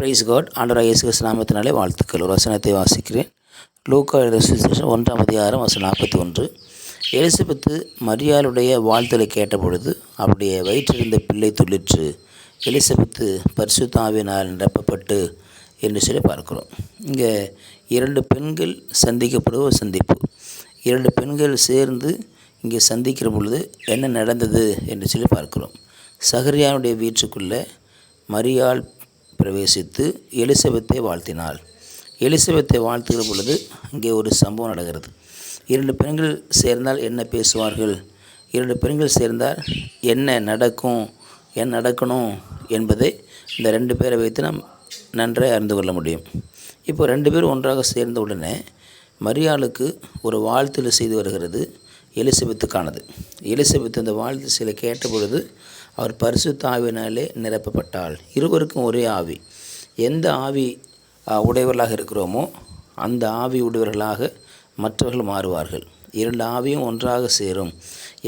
Price God ஆண்டவராக இயேசு கிருஷ்ணாமத்தினாலே நாமத்தினாலே வாழ்த்துக்கள். ஒரு வசனத்தை வாசிக்கிறேன். லூக்கா எழுத ஒன்றாம் அதிகாரம் வசனம் நாற்பத்தி ஒன்று எலிசபெத்து மரியாளுடைய வாழ்த்தலை கேட்டபொழுது அவருடைய வயிற்றிருந்த பிள்ளை துள்ளிற்று. எலிசபெத்து பரிசுத்தாவினால் நிரப்பப்பட்டு என்று சொல்லி பார்க்கிறோம். இங்கே இரண்டு பெண்கள் சந்திக்கப்படுவ ஒரு சந்திப்பு. இரண்டு பெண்கள் சேர்ந்து இங்கே சந்திக்கிற பொழுது என்ன நடந்தது என்று சொல்லி பார்க்கிறோம். சஹரியானுடைய வீட்டுக்குள்ளே மரியாள் பிரவேசித்து எலிசபெத்தை வாழ்த்தினாள். எலிசபெத்தை வாழ்த்துகிற பொழுது அங்கே ஒரு சம்பவம் நடக்கிறது. இரண்டு பெண்கள் சேர்ந்தால் என்ன பேசுவார்கள்? இரண்டு பெண்கள் சேர்ந்தால் என்ன நடக்கும்? என்ன நடக்கணும் என்பதை இந்த ரெண்டு பேரை வைத்து நாம் நன்றாக அறிந்து கொள்ள முடியும். இப்போ ரெண்டு பேரும் ஒன்றாக சேர்ந்த உடனே மரியாளுக்கு ஒரு வாழ்த்துல செய்து வருகிறது எலிசபெத்துக்கானது. எலிசபெத் அந்த வாழ்த்து சில கேட்ட பொழுது அவர் பரிசுத்த ஆவினாலே நிரப்பப்பட்டாள். இருவருக்கும் ஒரே ஆவி. எந்த ஆவி உடையவர்களாக இருக்கிறோமோ அந்த ஆவி உடையவர்களாக மற்றவர்கள் மாறுவார்கள். இரண்டு ஆவியும் ஒன்றாக சேரும்.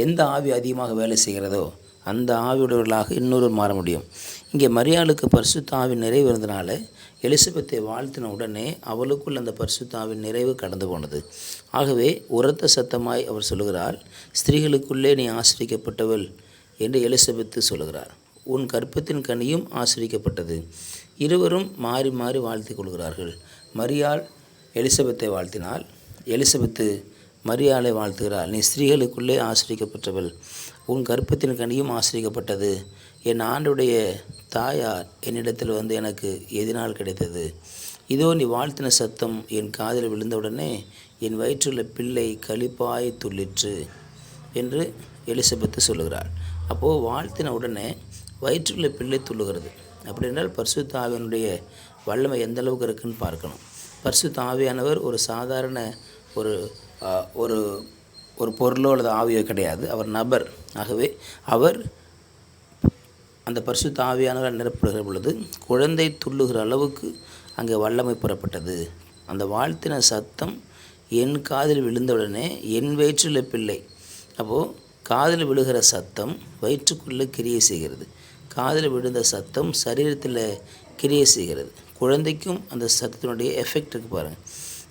எந்த ஆவி அதிகமாக வேலை செய்கிறதோ அந்த ஆவியுடையவர்களாக இன்னொருவர் மாற முடியும். இங்கே மரியாளுக்கு பரிசுத்தாவின் நிறைவு இருந்தனால எலிசபெத்தை வாழ்த்தின உடனே அவளுக்குள் அந்த பரிசுத்தாவின் நிறைவு கடந்து போனது. ஆகவே உரத்த சத்தமாய் அவர் சொல்லுகிறார் ஸ்திரீகளுக்குள்ளே நீ ஆசிரிக்கப்பட்டவள். என்று எலிசபெத்து சொல்லுகிறார். உன் கற்பத்தின் கனியும் ஆசிரிக்கப்பட்டது. இருவரும் மாறி மாறி வாழ்த்திக் கொள்கிறார்கள். மரியாள் எலிசபெத்தை வாழ்த்தினால் எலிசபெத்து மரியாளை வாழ்த்துகிறாள். நீ ஸ்திரீகளுக்குள்ளே ஆசிரிக்கப்பட்டவள். உன் கற்பத்தின் கனியும் ஆசிரிக்கப்பட்டது. என் ஆண்டுடைய தாயார் என்னிடத்தில் வந்து எனக்கு எதினால் கிடைத்தது. இதோ நீ வாழ்த்தின சத்தம் என் காதில் விழுந்தவுடனே என் வயிற்றுள்ள பிள்ளை கழிப்பாய் துள்ளிற்று என்று எலிசபெத்து சொல்லுகிறாள். அப்போது வாழ்த்தின உடனே வயிற்றுள்ள பிள்ளை துள்ளுகிறது. அப்படி என்றால் பரிசுத்த ஆவியனுடைய வல்லமை எந்த அளவுக்கு இருக்குன்னு பார்க்கணும். பரிசுத்த ஆவியானவர் ஒரு சாதாரண ஒரு ஒரு ஒரு பொருளோ அல்லது ஆவியோ கிடையாது. அவர் நபர். ஆகவே அவர் அந்த பரிசுத்த ஆவியானவர் நிரப்படுகிற பொழுது குழந்தை துள்ளுகிற அளவுக்கு அங்கே வல்லமை புறப்பட்டது. அந்த வாழ்த்தின சத்தம் என் காதில் விழுந்தவுடனே என் வயிற்றில் பிள்ளை. அப்போது காதில் விழுகிற சத்தம் வயிற்றுக்குள்ளே கிரியை செய்கிறது. காதில் விழுந்த சத்தம் சரீரத்தில் கிரியை செய்கிறது. குழந்தைக்கும் அந்த சத்தத்தினுடைய எஃபெக்ட் இருக்குது பாருங்கள்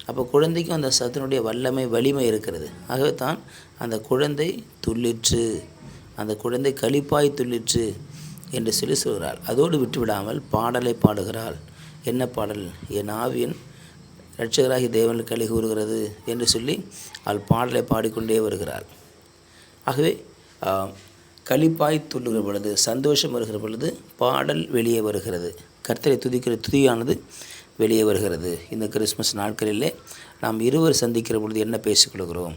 அப்போ குழந்தைக்கும் அந்த சத்தத்தினுடைய வல்லமை வலிமை இருக்கிறது. ஆகவே தான் அந்த குழந்தை துள்ளிற்று அந்த குழந்தை களிப்பாய் துள்ளிற்று என்று சொல்லி சொல்கிறாள். அதோடு விட்டுவிடாமல் பாடலை பாடுகிறாள். என்ன பாடல்? என் ஆவியன் ரட்சகராகி தேவன் கழி கூறுகிறது என்று சொல்லி அவள் பாடலை பாடிக்கொண்டே வருகிறாள். ஆகவே களிப்பாய் துள்ளுகிற பொழுது சந்தோஷம் வருகிற பொழுது பாடல் வெளியே வருகிறது. கர்த்தரை துதிக்கிற துதியானது வெளியே வருகிறது. இந்த கிறிஸ்மஸ் நாட்களிலே நாம் இருவர் சந்திக்கிற பொழுது என்ன பேசிக்கொள்கிறோம்?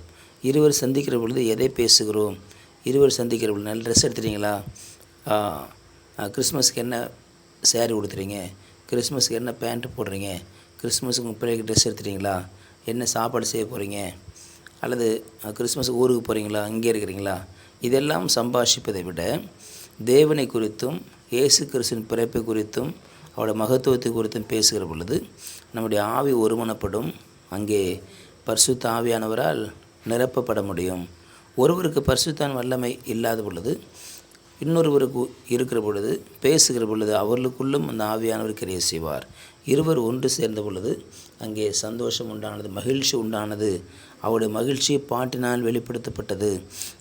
இருவர் சந்திக்கிற பொழுது எதை பேசுகிறோம்? இருவர் சந்திக்கிற பொழுது நல்ல ட்ரெஸ் எடுத்துறீங்களா கிறிஸ்மஸ்க்கு என்ன சேரீ கொடுத்துறீங்க கிறிஸ்மஸ்க்கு என்ன பேண்ட் போடுறீங்க? கிறிஸ்மஸுக்கு உங்கள் பிள்ளைக்கு ட்ரெஸ் எடுத்துறீங்களா என்ன சாப்பாடு செய்ய போகிறீங்க அல்லது அஹ், கிறிஸ்மஸ் ஊருக்கு போகிறீங்களா இங்கே இருக்கிறீங்களா இதெல்லாம் சம்பாஷிப்பதை விட தேவனை குறித்தும் இயேசு கிறிஸ்துவின் பிறப்பை குறித்தும் அவருடைய மகத்துவத்தை குறித்தும் பேசுகிற பொழுது நம்முடைய ஆவி ஒருமனப்படும் அங்கே பரிசுத்த ஆவியானவரால் நிரப்பப்பட முடியும். ஒருவருக்கு பரிசுத்தான் வல்லமை இல்லாத பொழுது இன்னொருவருக்கு இருக்கிற பொழுது பேசுகிற பொழுது அவர்களுக்குள்ளும் அந்த ஆவியானவர் கிரியை செய்வார். இருவர் ஒன்று சேர்ந்த பொழுது அங்கே சந்தோஷம் உண்டானது மகிழ்ச்சி உண்டானது. அவருடைய மகிழ்ச்சி பாட்டினால் வெளிப்படுத்தப்பட்டது.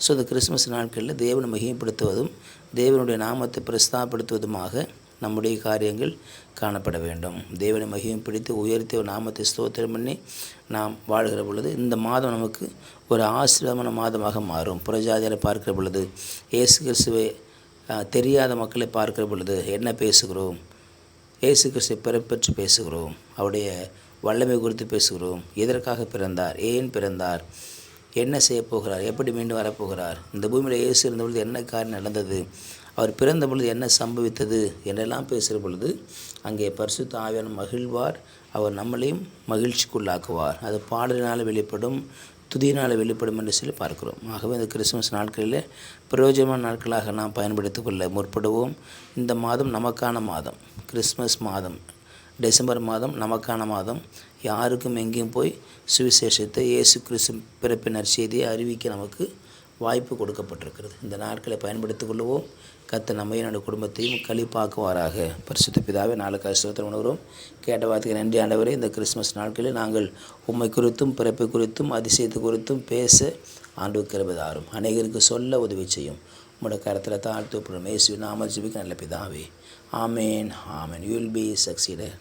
ஸோ இந்த கிறிஸ்மஸ் நாட்களில் தேவனை மகிமைப்படுத்துவதும் தேவனுடைய நாமத்தை பிரஸ்தாப்படுத்துவதுமாக நம்முடைய காரியங்கள் காணப்பட வேண்டும். தேவனை மகிமை பிடித்து உயர்த்தி ஒரு நாமத்தை ஸ்தோத்திரம் பண்ணி நாம் வாழ்கிற பொழுது இந்த மாதம் நமக்கு ஒரு ஆசீர்வாதமான மாதமாக மாறும். புறஜாதிகளை பார்க்கிற பொழுது இயேசு கிறிஸ்துவை தெரியாத மக்களை பார்க்கிற பொழுது என்ன பேசுகிறோம்? இயேசு கிறிஸ்து பிறப்பற்றி பேசுகிறோம். அவருடைய வல்லமை குறித்து பேசுகிறோம். எதற்காக பிறந்தார்? ஏன் பிறந்தார்? என்ன செய்ய போகிறார்? எப்படி மீண்டும் வரப்போகிறார்? இந்த பூமியில் இயேசு இருந்த பொழுது என்ன காரியம் நடந்தது? அவர் பிறந்த பொழுது என்ன சம்பவித்தது? என்றெல்லாம் பேசுகிற பொழுது அங்கே பரிசுத்த ஆவியான மகிழ்வார். அவர் நம்மளையும் மகிழ்ச்சிக்குள்ளாக்குவார். அது பாடலினால் வெளிப்படும். துதியினால் வெளிப்படும் என்று சொல்லி பார்க்கிறோம். ஆகவே இந்த கிறிஸ்துமஸ் நாட்களில் பிரயோஜனமான நாட்களாக நாம் பயன்படுத்திக் கொள்ள முற்படுவோம். இந்த மாதம் நமக்கான மாதம். கிறிஸ்மஸ் மாதம். டிசம்பர் மாதம் நமக்கான மாதம். யாருக்கும் எங்கேயும் போய் சுவிசேஷத்தை இயேசு கிறிஸ்து பிறப்பினர் செய்தியை அறிவிக்க நமக்கு வாய்ப்பு கொடுக்கப்பட்டிருக்கிறது. இந்த நாட்களை பயன்படுத்திக் கொள்வோம் கத்த நம்மையும் என்னுடைய குடும்பத்தையும் களிப்பாக்குவாராக பரிசுத்த பிதாவே நாலு கஷ்டத்தில் உணர்வோம். கேட்ட வார்த்தைக்கு நன்றி ஆண்டவரே. இந்த கிறிஸ்மஸ் நாட்களில் நாங்கள் உம்மை குறித்தும் பிறப்பை குறித்தும் அதிசயத்தை குறித்தும் பேச ஆண்டு கிருபதாரும் அநேகருக்கு சொல்ல உதவி செய்யும். உங்களோட கரத்தில் தாழ்த்து மேசு நாம ஜிபிக்கு நல்ல பிதாவே. ஆமேன் ஆமேன். You will be succeeder